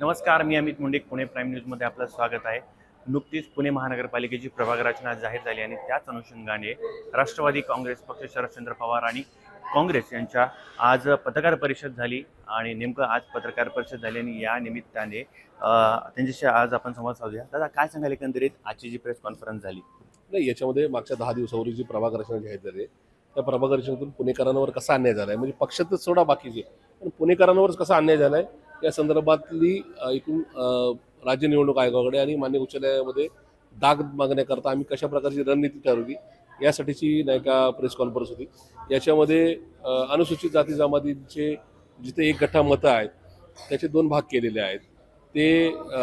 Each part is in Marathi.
नमस्कार मी अमित मुंडे पुणे प्राईम न्यूजमध्ये आपलं स्वागत आहे. नुकतीच पुणे महानगरपालिकेची प्रभाग रचना जाहीर झाली आणि त्याच अनुषंगाने राष्ट्रवादी काँग्रेस पक्ष शरदचंद्र पवार आणि काँग्रेस यांच्या आज पत्रकार परिषद झाली आणि नेमकं आज पत्रकार परिषद झाली आणि या निमित्ताने त्यांच्याशी आज आपण संवाद साधूया. दादा काय सांगाल एकंदरीत? आजची जी प्रेस कॉन्फरन्स झाली. नाही याच्यामध्ये मागच्या दहा दिवसावरील जी प्रभाग रचना जाहीर झाली त्या प्रभाग रचनेतून पुणेकरांवर कसा अन्याय झाला आहे म्हणजे पक्षातच सोडा बाकीचे पण पुणेकरांवरच कसा अन्याय झाला आहे या संदर्भातली एकूण राज्य निवडणूक आयोगाकडे आणि मान्य उच्च न्यायालयामध्ये दाग मागण्याकरता आम्ही कशा प्रकारची रणनीती ठरवली यासाठीची नाही का प्रेस कॉन्फरन्स होती. याच्यामध्ये अनुसूचित जाती जमातींचे जिथे एक गठ्ठा मतं आहेत त्याचे दोन भाग केलेले आहेत. ते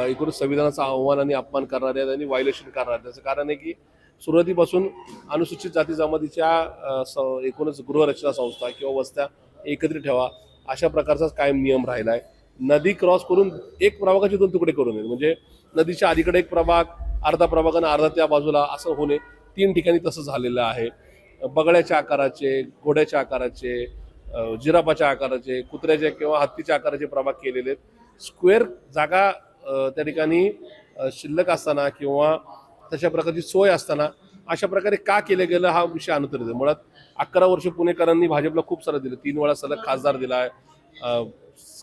एकूण संविधानाचा आव्हान आणि अपमान करणारे आहेत आणि व्हायोलेशन करणार आहेत. त्याचं कारण आहे की सुरुवातीपासून अनुसूचित जाती जमातीच्या स- एकूणच गृहरचना संस्था किंवा वस्त्या एकत्रित ठेवा अशा प्रकारचाच कायम नियम राहिला आहे नदी क्रॉस करून एक प्रभागाचे दोन तुकडे करून येईल म्हणजे नदीच्या अलीकडे एक प्रभाग अर्धा प्रभाग आणि अर्धा त्या बाजूला असं होणे तीन ठिकाणी तसं झालेलं आहे. बगड्याच्या आकाराचे घोड्याच्या आकाराचे जिराफाच्या आकाराचे कुत्र्याचे किंवा हत्तीच्या आकाराचे प्रभाग केलेले आहेत. स्क्वेअर जागा त्या ठिकाणी शिल्लक असताना किंवा तशा प्रकारची सोय असताना अशा प्रकारे का केलं गेलं हा विषय अनुतरित मुळात अकरा वर्ष पुणेकरांनी भाजपला खूप सारं दिलं. तीन वेळा सलग खासदार दिला आहे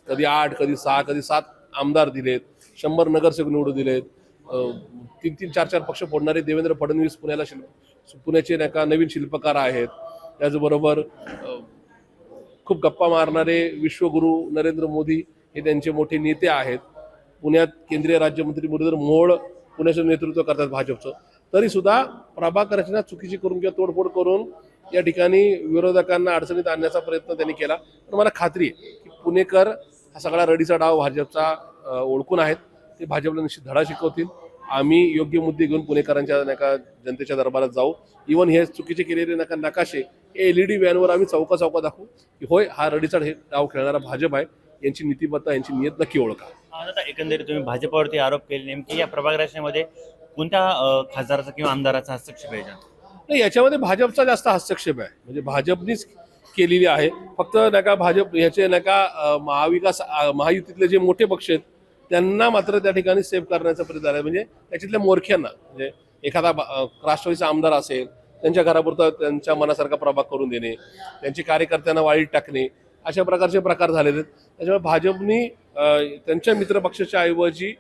कधी आठ कधी सहा कधी सात आमदार दिलेत. शंभर नगरसेवक निवडून दिलेत. तीन तीन चार चार पक्ष फोडणारे देवेंद्र फडणवीस पुण्याला शिल्प पुण्याचे नाही का नवीन शिल्पकार आहेत. त्याचबरोबर खूप गप्पा मारणारे विश्वगुरू नरेंद्र मोदी हे त्यांचे मोठे नेते आहेत. पुण्यात केंद्रीय राज्यमंत्री मुरलीधर मोहोळ पुण्याचं नेतृत्व करतात भाजपचं. तरी सुद्धा प्रभाग रचना चुकीची करून किंवा तोडफोड करून या ठिकाणी विरोधकांना अडचणीत आणण्याचा प्रयत्न त्यांनी केला. पण मला खात्री आहे की पुणेकर हा सगळा रडीचा डाव भाजपचा ओळखून आहेत. ते भाजपला निश्चित धडा शिकवतील. आम्ही योग्य मुद्दे घेऊन पुणेकरांच्या नका जनतेच्या दरबारात जाऊ. इवन हे चुकीचे केलेले नका नकाशे हे एल ई डी व्हॅनवर आम्ही चौका चौका दाखवू की होय हा रडीचा हे डाव खेळणारा भाजप आहे. यांची नीतिमत्ता यांची नियत नक्की ओळखा. आता एकंदरीत तुम्ही भाजपावरती आरोप केले नेमके या प्रभाग कोणत्या खासदाराचा किंवा आमदाराचा हस्तक्षेप आहे? नाही याच्यामध्ये भाजपचा जास्त हस्तक्षेप आहे. म्हणजे भाजपनीच केलेली आहे. फक्त नाही का भाजप ह्याचे नाही का महाविकास महायुतीतले जे मोठे पक्ष आहेत त्यांना मात्र त्या ठिकाणी सेव्ह करण्याचा प्रयत्न आहे. म्हणजे त्याच्यातल्या मोरख्यांना म्हणजे एखादा राष्ट्रवादीचा आमदार असेल त्यांच्या घरापुरता त्यांच्या मनासारखा प्रभाग करून देणे त्यांचे कार्यकर्त्यांना वाळीत टाकणे अशा प्रकारचे प्रकार झालेले आहेत. त्याच्यामुळे भाजपनी त्यांच्या मित्रपक्षाच्या ऐवजी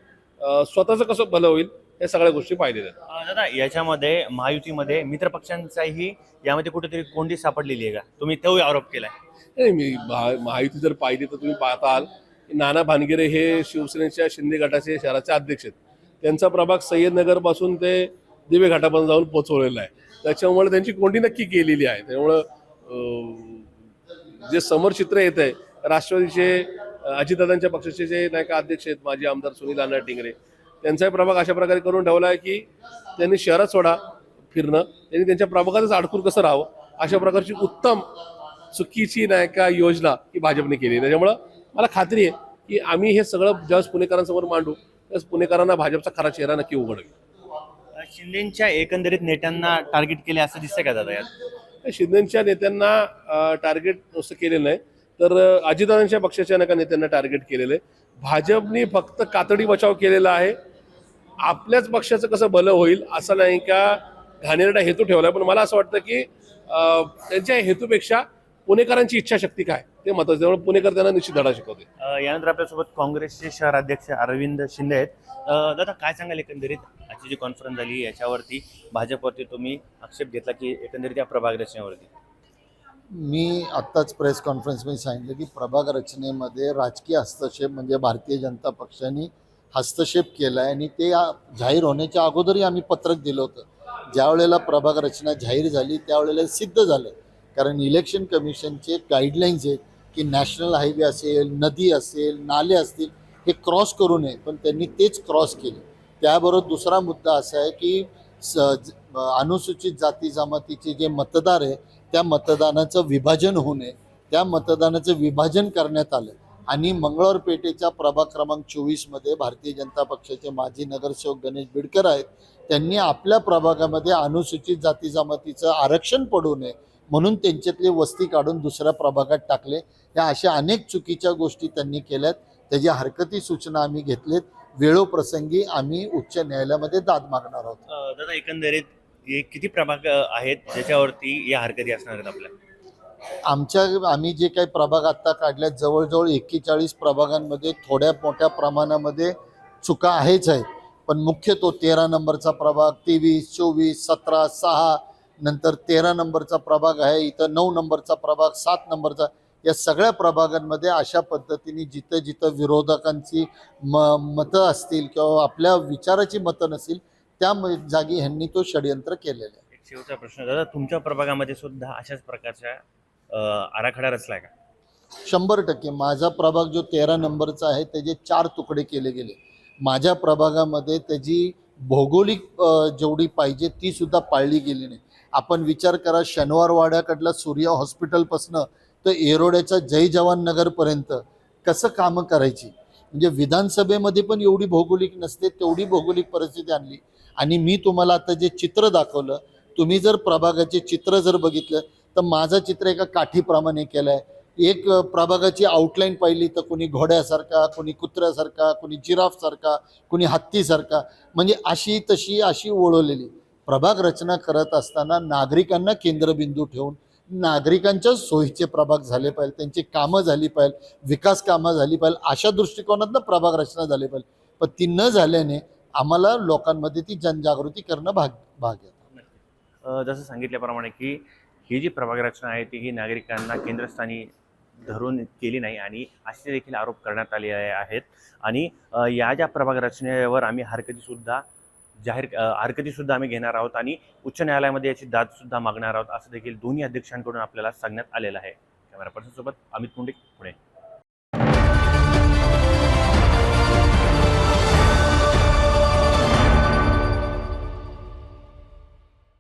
स्वतःचं कसं भलं होईल या सगळ्या गोष्टी पाहिलेल्या आहेत. दादा याच्यामध्ये महायुतीमध्ये मित्रपक्षांचाही यामध्ये कुठेतरी कोंडी सापडलेली आहे का? तुम्ही तो आरोप केलाय. नाही मी महा- महायुती जर पाहिली तर तुम्ही पाहताल की नाना भानगिरे हे शिवसेनेच्या शिंदे गटाचे शहराचे अध्यक्ष आहेत. त्यांचा प्रभाग सय्यदनगरपासून ते दिवे घाटापर्यंत जाऊन पोहोचवलेला आहे. त्याच्यामुळे त्यांची कोंडी नक्की केलेली आहे. त्यामुळं अं, जे समोर चित्र येत आहे राष्ट्रवादीचे अं, अजितदादांच्या पक्षाचे जे नाही का अध्यक्ष आहेत माजी आमदार सुनील अण्णा टिंगरे त्यांचाही प्रभाग अशा प्रकारे करून ठेवला आहे की त्यांनी शहरात सोडा फिरणं. त्यांनी त्यांच्या प्रभागातच अडकून कसं राहावं? अशा प्रकारची उत्तम चुकीची नाही का योजना ही भाजपने केली त्याच्यामुळं मला खात्री आहे की आम्ही हे सगळं ज्यावेळेस पुणेकरांसमोर मांडू त्यावेळेस पुणेकरांना भाजपचा खरा चेहरा नक्की उघडेल अं, शिंदेच्या एकंदरीत नेत्यांना टार्गेट केले असं दिसतंय का दादा यात? शिंदेच्या नेत्यांना टार्गेट नुसतं केलेलं नाही. तर अजितदादांच्या पक्षाच्या नका नेत्यांना टार्गेट केलेलं आहे. भाजपने फक्त कातडी बचाव केलेला आहे. आपल्याच पक्षाचं कसं भलं होईल असं नाही का घाणेरडा हेतू ठेवला पण मला असं वाटतं की त्यांच्या हेतूपेक्षा पुणेकरांची इच्छाशक्ती काय? ते महत्वाचं त्यामुळे पुणेकर त्यांना निश्चित धडा शिकवते. यानंतर आपल्यासोबत काँग्रेसचे शहर अध्यक्ष अरविंद शिंदे आहेत. दादा काय सांगाल एकंदरीत? आजची जी कॉन्फरन्स झाली याच्यावरती भाजपवरती तुम्ही आक्षेप घेतला की एकंदरीत या प्रभाग रचनेवरती? मी आत्ताच प्रेस कॉन्फरन्समध्ये सांगितलं की प्रभाग रचनेमध्ये राजकीय हस्तक्षेप म्हणजे भारतीय जनता पक्षाने हस्तक्षेप केला आहे आणि ते जाहीर होण्याच्या अगोदरही आम्ही पत्रक दिलं होतं. ज्या वेळेला प्रभाग रचना जाहीर झाली त्यावेळेला सिद्ध झालं. कारण इलेक्शन कमिशनचे गाईडलाईन्स आहेत की नॅशनल हायवे असेल नदी असेल नाले असतील हे क्रॉस करू नये. पण त्यांनी तेच क्रॉस केले. त्याबरोबर दुसरा मुद्दा असा आहे की स ज- अनुसूचित जाती जमातीचे जे मतदार आहे त्या मतदानाचं विभाजन होऊ नये. त्या मतदानाचं विभाजन करण्यात आलं. आणि मंगळवार पेठेच्या प्रभाग क्रमांक चोवीसमध्ये भारतीय जनता पक्षाचे माजी नगरसेवक गणेश बिडकर आहेत. त्यांनी आपल्या प्रभागामध्ये अनुसूचित जाती जमातीचं आरक्षण पडू नये म्हणून त्यांच्यातली वस्ती काढून दुसऱ्या प्रभागात टाकले. या अशा अनेक चुकीच्या गोष्टी त्यांनी केल्यात. त्याची हरकती सूचना आम्ही घेतलेत. वेळोप्रसंगी आम्ही उच्च न्यायालयामध्ये दाद मागणार आहोत. दादा एकंदरीत हे किती प्रभाग आहेत ज्याच्यावरती या हरकती असणार आहेत आपल्या? आमच्या आम्ही जे काही प्रभाग आत्ता काढल्यात जवळजवळ एक्केचाळीस प्रभागांमध्ये थोड्या मोठ्या प्रमाणामध्ये चुका आहेच आहेत. पण मुख्य तो तेरा नंबरचा प्रभाग तेवीस चोवीस सतरा सहा नंतर तेरा नंबरचा प्रभाग आहे इथं नऊ नंबरचा प्रभाग सात नंबरचा. या सगळ्या प्रभागांमध्ये अशा पद्धतीने जिथं जिथं विरोधकांची म मतं असतील किंवा आपल्या विचाराची मतं नसतील त्या जागी ह्यांनी तो षडयंत्र केलेलं आहे. शेवटचा प्रश्न दादा तुमच्या प्रभागामध्ये सुद्धा अशाच प्रकारच्या आराखडा रचलाय का? शंभर टक्के. माझा प्रभाग जो तेरा नंबरचा आहे त्याचे चार तुकडे केले गेले माझ्या प्रभागामध्ये त्याची भौगोलिक जेवढी पाहिजे ती सुद्धा पाळली गेली नाही. आपण विचार करा शनिवारवाड्याकडला सूर्या हॉस्पिटलपासनं तर एरोड्याच्या जय जवान नगरपर्यंत कसं कामं करायची? म्हणजे विधानसभेमध्ये पण एवढी भौगोलिक नसते तेवढी भौगोलिक परिस्थिती आणली. आणि मी तुम्हाला आता जे चित्र दाखवलं तुम्ही जर प्रभागाचे चित्र जर बघितलं तर माझं चित्र एका काठीप्रमाणे केलं आहे एक प्रभागाची आउटलाईन पाहिली तर कोणी घोड्यासारखा कोणी कुत्र्यासारखा कोणी जिराफसारखा कोणी हत्तीसारखा. म्हणजे अशी तशी अशी ओळवलेली प्रभाग रचना करत असताना नागरिकांना केंद्रबिंदू ठेवून नागरिकांच्या सोयीचे प्रभाग झाले पाहिजे त्यांची कामं झाली पाहिजे विकास कामं झाली पाहिजे अशा दृष्टिकोनातनं प्रभाग रचना झाली पाहिजे. पण ती न झाल्याने आम्हाला लोकांमध्ये ती जनजागृती करणं भाग भाग आहे. जसं सांगितल्याप्रमाणे की ही जी प्रभाग रचना आहे ती ही नागरिकांना केंद्रस्थानी धरून केली नाही आणि असे देखील आरोप करण्यात आले आहेत. आणि या ज्या प्रभाग रचनेवर आम्ही हरकतीसुद्धा जाहीर हरकतीसुद्धा आम्ही घेणार आहोत आणि उच्च न्यायालयामध्ये याची दादसुद्धा मागणार आहोत असं देखील दोन्ही अध्यक्षांकडून आपल्याला सांगण्यात आलेलं आहे. कॅमेरा पर्सनसोबत अमित मुंडे पुणे.